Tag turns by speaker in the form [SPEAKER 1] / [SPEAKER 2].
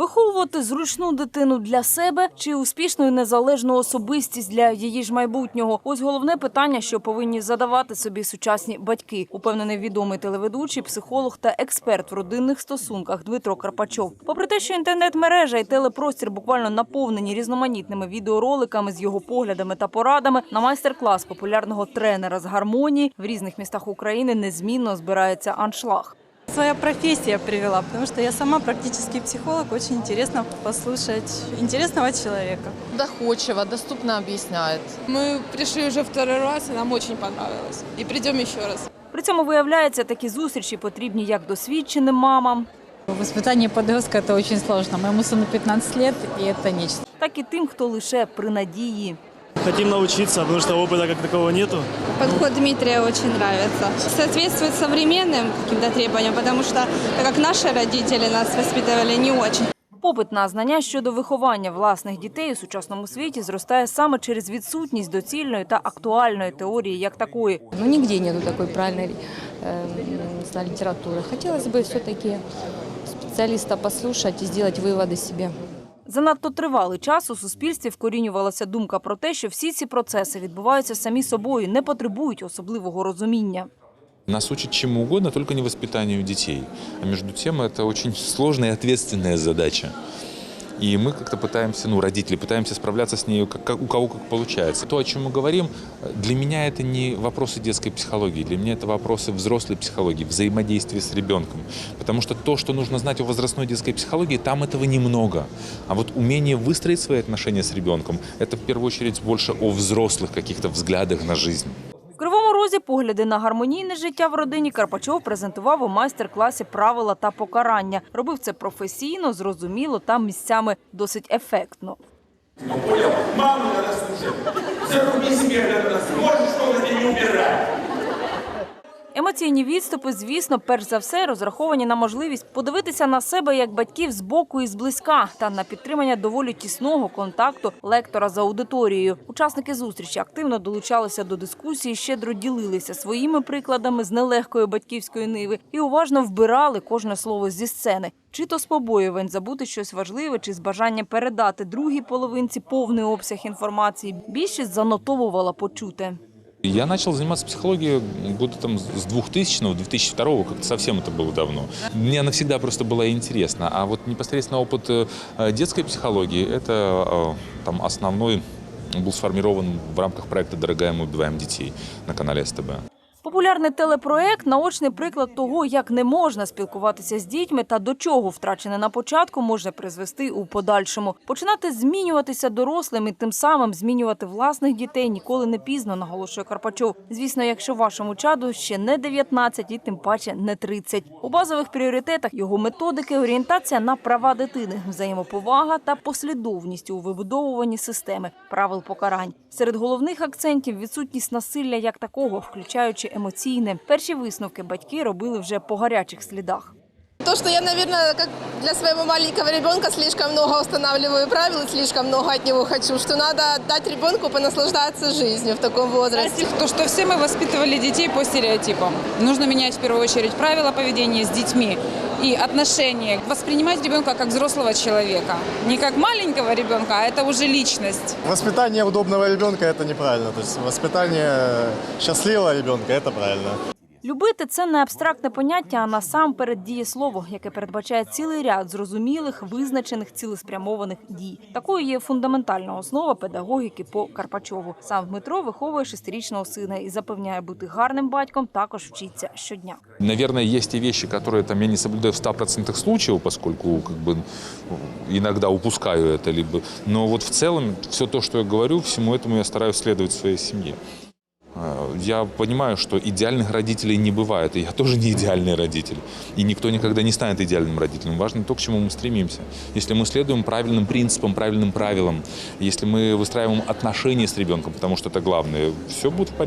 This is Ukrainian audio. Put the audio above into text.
[SPEAKER 1] Виховувати зручну дитину для себе чи успішну і незалежну особистість для її ж майбутнього. Ось головне питання, що повинні задавати собі сучасні батьки. Упевнений відомий телеведучий, психолог та експерт в родинних стосунках Дмитро Карпачов. Попри те, що інтернет-мережа і телепростір буквально наповнені різноманітними відеороликами з його поглядами та порадами, на майстер-клас популярного тренера з гармонії в різних містах України незмінно збирається аншлаг.
[SPEAKER 2] Своя профессия привела, потому что я сама практический психолог, очень интересно послушать интересного человека.
[SPEAKER 3] доходчиво, доступно объясняет.
[SPEAKER 4] Мы пришли уже второй раз, и нам очень понравилось. И придем еще раз.
[SPEAKER 1] При цьому виявляється, такі зустрічі потрібні як досвідченим мамам,
[SPEAKER 5] Воспитание подростка – это очень сложно. Моему сыну 15 лет, и это нечто.
[SPEAKER 1] так і тим, хто лише при надії.
[SPEAKER 6] Хотим научиться, потому что опыта как такового нету.
[SPEAKER 7] Подход Дмитрия очень нравится. Соответствует современным каким-то требованиям, потому что так как наши родители нас воспитывали не очень.
[SPEAKER 1] Попит на знання щодо виховання власних дітей у сучасному світі зростає саме через відсутність доцільної та актуальної теорії як такої.
[SPEAKER 8] Ну, нигде нету такой правильной э, не знаю, литературы. Хотелось бы все-таки специалиста послушать и сделать выводы себе.
[SPEAKER 1] Занадто тривалий час у суспільстві вкорінювалася думка про те, що всі ці процеси відбуваються самі собою, не потребують особливого розуміння.
[SPEAKER 9] Нас учат чему угодно, только не воспитанию детей. А между тем это очень сложная и ответственная задача. И мы как-то пытаемся, ну, родители, пытаемся справляться с ней, как, как- у кого как получается. То, о чем мы говорим, для меня это не вопросы детской психологии, для меня это вопросы взрослой психологии, взаимодействия с ребенком. Потому что то, что нужно знать о возрастной детской психологии, там этого немного. А вот умение выстроить свои отношения с ребенком, это в первую очередь больше о взрослых каких-то взглядах на жизнь.
[SPEAKER 1] В Розі погляди на гармонійне життя в родині Карпачов презентував у майстер-класі правила та покарання. Робив це професійно, зрозуміло та місцями досить ефектно.
[SPEAKER 10] Маму надо слушать. Заруби себе, наверное, сможешь что-то не убирать.
[SPEAKER 1] Емоційні відступи, звісно, перш за все розраховані на можливість подивитися на себе як батьків збоку і зблизька та на підтримання доволі тісного контакту лектора з аудиторією. Учасники зустрічі активно долучалися до дискусії, щедро ділилися своїми прикладами з нелегкої батьківської ниви і уважно вбирали кожне слово зі сцени. Чи то з побоювань забути щось важливе, чи з бажанням передати другій половинці повний обсяг інформації. Більшість занотовувала почуте.
[SPEAKER 9] Я начал заниматься психологией года там с 2000 2002 как-то совсем это было давно. Мне она всегда просто была интересна. А вот непосредственно опыт э, детской психологии, это э, там основной был сформирован в рамках проекта «Дорогая, мы убиваем детей» на канале СТБ.
[SPEAKER 1] Популярний телепроект наочний приклад того, як не можна спілкуватися з дітьми та до чого втрачене на початку можна призвести у подальшому. Починати змінюватися дорослим і тим самим змінювати власних дітей ніколи не пізно, наголошує Карпачов. Звісно, якщо вашому чаду ще не 19 і тим паче не 30. У базових пріоритетах його методики орієнтація на права дитини, взаємоповага та послідовність у вибудовуванні системи правил покарань. Серед головних акцентів відсутність насилля як такого, включаючи емоційне. Перші висновки батьки робили вже по гарячих слідах.
[SPEAKER 4] То, что я, наверное, как для своего маленького ребенка слишком много устанавливаю правил и слишком много от него хочу, что надо дать ребенку понаслаждаться жизнью в таком возрасте.
[SPEAKER 5] То, что все мы воспитывали детей по стереотипам. Нужно менять в первую очередь правила поведения с детьми и отношения. Воспринимать ребенка как взрослого человека. Не как маленького ребенка, а это уже личность.
[SPEAKER 6] Воспитание удобного ребенка это неправильно. То есть воспитание счастливого ребенка это правильно.
[SPEAKER 1] Любити це не абстрактне поняття, а насамперед дієслово, яке передбачає цілий ряд зрозумілих, визначених, цілеспрямованих дій. Такою є фундаментальна основа педагогіки по Карпачову. Сам Дмитро виховує шестирічного сина і запевняє, бути гарним батьком також вчиться щодня.
[SPEAKER 9] Наверное, есть те вещи, которые там, я не соблюдаю в 100% случаев, поскольку как бы, иногда упускаю это. Либо... Но вот в целом все то, что я говорю, всему этому я стараюсь следовать в своей семье. А, Я понимаю, что идеальных родителей не бывает, и я тоже не идеальный родитель. И никто никогда не станет идеальным родителем. Важно то, к чему мы стремимся. Если мы следуем правильным принципам, правильным правилам, если мы выстраиваем отношения с ребенком, потому что это главное, все будет в порядке.